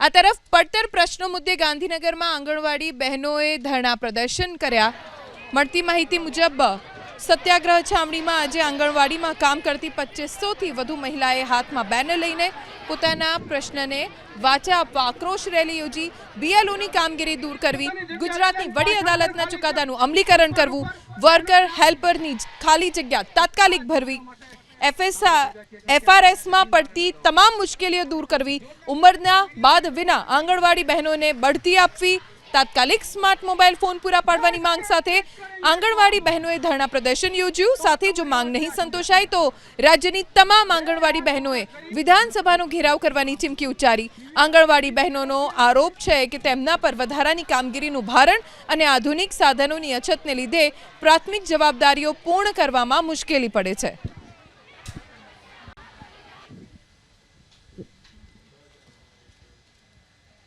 આ તરફ પડતર પ્રશ્નો મુદ્દે ગાંધીનગરમાં આંગણવાડી બહેનોએ ધરણા પ્રદર્શન કર્યા. મળતી માહિતી મુજબ, સત્યાગ્રહ છાવણીમાં આજે આંગણવાડીમાં કામ કરતી પચીસોથી વધુ મહિલાએ હાથમાં બેનર લઈને પોતાના પ્રશ્નને વાચા આપવા આક્રોશ રેલી યોજી, બીએલઓની કામગીરી દૂર કરવી, ગુજરાતની વડી અદાલતના ચુકાદાનું અમલીકરણ કરવું, વર્કર, હેલ્પરની ખાલી જગ્યા તાત્કાલિક ભરવી. એફએસઆર એફઆરએસમાં પડતી તમામ મુશ્કેલીઓ દૂર કરવી, ઉંમરના બાદ વિના આંગણવાડી બહેનોને બઢતી આપવી, તાત્કાલિક સ્માર્ટ મોબાઈલ ફોન પૂરા પાડવાની માંગ સાથે આંગણવાડી બહેનોએ ધરણા પ્રદર્શન યોજ્યું. સાથે જો માંગ નહીં સંતોષાય તો રાજ્યની તમામ આંગણવાડી બહેનોએ વિધાનસભાનો ઘેરાવ કરવાની ચીમકી ઉચ્ચારી. આંગણવાડી બહેનોનો આરોપ છે કે તેમના પર વધારાની કામગીરીનું ભારણ અને આધુનિક સાધનોની અછતને લીધે પ્રાથમિક જવાબદારીઓ પૂર્ણ કરવામાં મુશ્કેલી પડે છે.